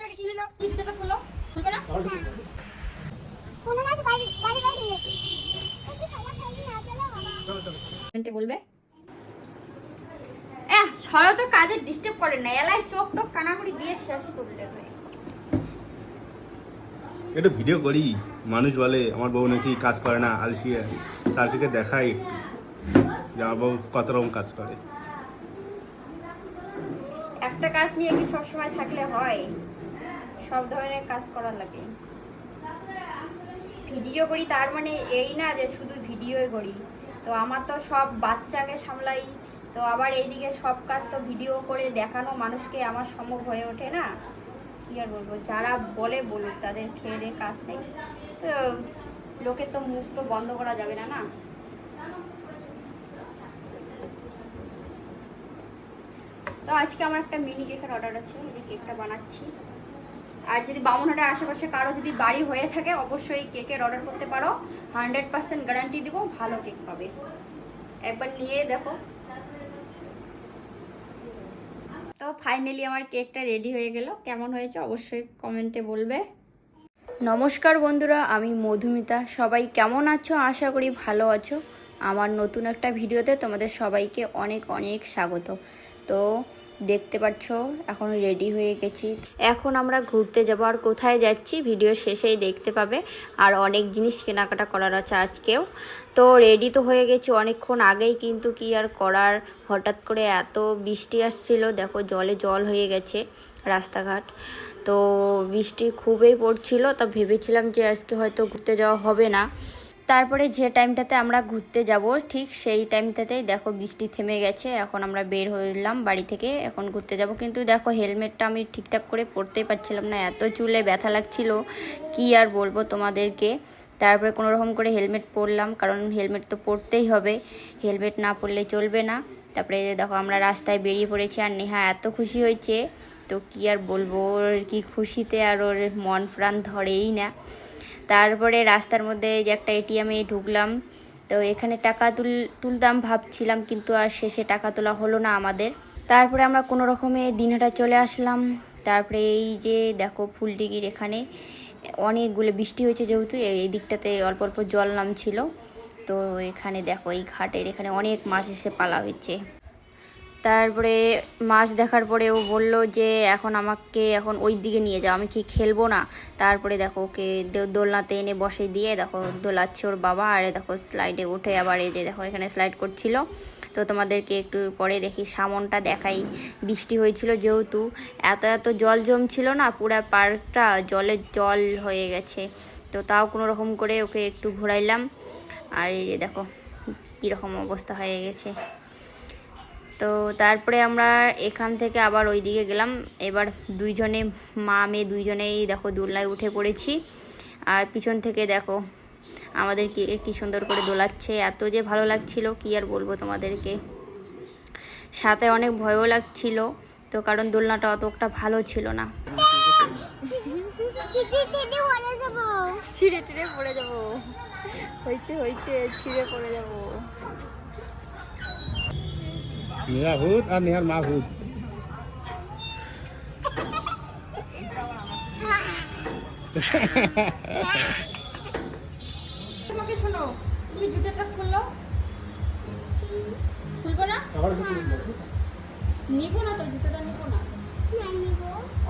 বাচ্চাকে কি হলো? কি জুতোটা খুললো? খুলবে না? কোনো মাছ বাড়ি বাড়ি বাড়ি নিয়েছি একটু খাবার খাইনি না চলো বাবা বলবে। সরো তো কাজে ডিস্টার্ব করে না। এলাই চোখ টোক কানাকুড়ি দিয়ে শেষ করলে ভাই ভিডিও করি। মানুষ বলে আমার বউ নাকি কাজ করে না আলসিয়া। তাদেরকে দেখাই যে আমার বউ কত রকম কাজ করে। একটা কাজ নিয়ে কি সবসময় থাকলে হয়? সব ধরনের কাজ করা লাগে। ভিডিও করি, তার মানে এই না যে শুধু ভিডিওই করি। তো আমার তো সব বাচ্চাকে সামলাই, তো আবার এইদিকে সব কাজ তো ভিডিও করে দেখানো মানুষকে আমার সম্ভব হয়ে ওঠে না। কি আর বলব, যারা বলে বলুক, তাদের খেয়ে কাজ নেই। তো লোকের তো মুখ তো বন্ধ করা যাবে না না? তো আজকে আমার একটা মিনি কেকের অর্ডার আছে যে কেকটা বানাচ্ছি। আর যদি বামুনহাটের আশেপাশে কারও যদি বাড়ি হয়ে থাকে, অবশ্যই কেকের অর্ডার করতে পারো। হান্ড্রেড পার্সেন্ট গ্যারান্টি দিব, ভালো কেক পাবে। একবার নিয়ে দেখো। তো ফাইনালি আমার কেকটা রেডি হয়ে গেল। কেমন হয়েছে অবশ্যই কমেন্টে বলবে। নমস্কার বন্ধুরা, আমি মধুমিতা। সবাই কেমন আছো? আশা করি ভালো আছো। আমার নতুন একটা ভিডিওতে তোমাদের সবাইকে অনেক অনেক স্বাগত। তো দেখতে পাচ্ছ, এখন রেডি হয়ে গেছি। এখন আমরা ঘুরতে যাব আর কোথায় যাচ্ছি ভিডিও শেষেই দেখতে পাবে। আর অনেক জিনিস কেনাকাটা করার আছে আজকেও। তো রেডি তো হয়ে গেছি অনেকক্ষণ আগেই, কিন্তু কি আর করার? হঠাৎ করে এত বৃষ্টি আসছিল, দেখো জলে জল হয়ে গেছে রাস্তাঘাট। তো বৃষ্টি খুবই পড়ছিল, তা ভেবেছিলাম যে আজকে হয়তো ঘুরতে যাওয়া হবে না। তারপরে যে টাইমটাতে আমরা ঘুরতে যাব, ঠিক সেই টাইমটাতেই দেখো বৃষ্টি থেমে গেছে, এখন আমরা বের হইলাম বাড়ি থেকে, এখন ঘুরতে যাব। কিন্তু দেখো হেলমেটটা আমি ঠিকঠাক করে পরতেই পারছিলাম না, এত চুলে ব্যথা লাগছিল, কি আর বলব তোমাদেরকে? তারপরে কোনো রকম করে হেলমেট পরলাম, কারণ হেলমেট তো পরতেই হবে, হেলমেট না পরলে চলবে না। তারপরে দেখো আমরা রাস্তায় বেরিয়ে পড়েছি আর নেহা এত খুশি হয়েছে, তো কি আর বলব, ওর কি খুশিতে আর ওর মন প্রাণ ধরেই না। তারপরে রাস্তার মধ্যে যে একটা এটিএমে ঢুকলাম, তো এখানে টাকা তুল, তুলতাম, ভাবছিলাম কিন্তু আর শেষে টাকা তোলা হলো না আমাদের। তারপরে আমরা কোনো রকমে দিনহাটা চলে আসলাম। তারপরে এই যে দেখো ফুলডিগির এখানে অনেকগুলো বৃষ্টি হয়েছে যেহেতু এই দিকটাতে অল্প অল্প জল নামছিল। তো এখানে দেখো এই ঘাটের এখানে অনেক মাছ এসে পালা হয়েছে। তারপরে মাছ দেখার পরে ও বলল যে, এখন আমাকে এখন ওই দিকে নিয়ে যাও, আমি কি খেলব না? তারপরে দেখো ওকে দোলনাতে এনে বসে দিয়ে দেখো দোলাচ্ছে ওর বাবা, আর দেখো স্লাইডে উঠে আবার এই যে দেখো এখানে স্লাইড করছিল। তো তোমাদেরকে একটু পরে দেখি, সামনটা দেখাই। বৃষ্টি হয়েছিল যেহেতু, এত এত জল জমছিল না, পুরো পার্কটা জলে জল হয়ে গেছে। তো তাও কোনো রকম করে ওকে একটু ঘোরাইলাম। আর এই যে দেখো, কীরকম অবস্থা হয়ে গেছে। তো তারপরে আমরা এখান থেকে আবার ওই দিকে গেলাম। এবার দুইজনে, মা, মেয়ে দুইজনেই দেখো দোলনায় উঠে পড়েছি। আর পিছন থেকে দেখো আমাদেরকে কি সুন্দর করে দোলাচ্ছে, এত যে ভালো লাগছিল, কি আর বলব তোমাদেরকে? সাথে অনেক ভয়ও লাগছিল, তো কারণ দোলনাটা অতটা ভালো ছিল না। ছিঁড়ে টিড়ে পড়ে যাব। হয়েছে হয়েছে ছিঁড়ে পড়ে যাব। নেহা ভূত আর নেহার মা ভূত তোমাকে শোনো তুমি জুতোটা খুললো খুলবো না? নিবো না তো জুতোটা নিবো না? না নিব।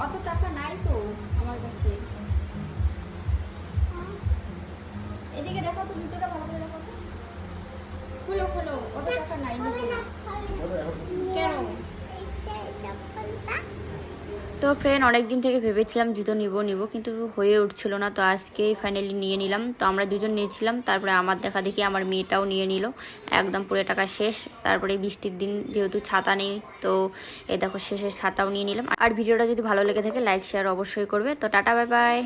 অত টাকা নাই তো আমার কাছে। এদিকে দেখো তো জুতোটা ভালো করে দেখো। খুলো খুলো অত টাকা নাই নিবো না কেন চপ্পলটা তো ফ্রেন্ড অনেক দিন থেকে ভেবেছিলাম জুতো নিব নিব, কিন্তু হয়ে উঠছিল না। তো আজকেই ফাইনালি নিয়ে নিলাম। তো আমরা দুজন নিয়েছিলাম। তারপরে আমার দেখা দেখি আমার মেয়েটাও নিয়ে নিল। একদম পুরো টাকা শেষ। তারপরে বৃষ্টির দিন যেহেতু ছাতা নেই, তো এ দেখো শেষের ছাতাও নিয়ে নিলাম। আর ভিডিওটা যদি ভালো লেগে থাকে লাইক শেয়ার অবশ্যই করবে। তো টাটা বাই বাই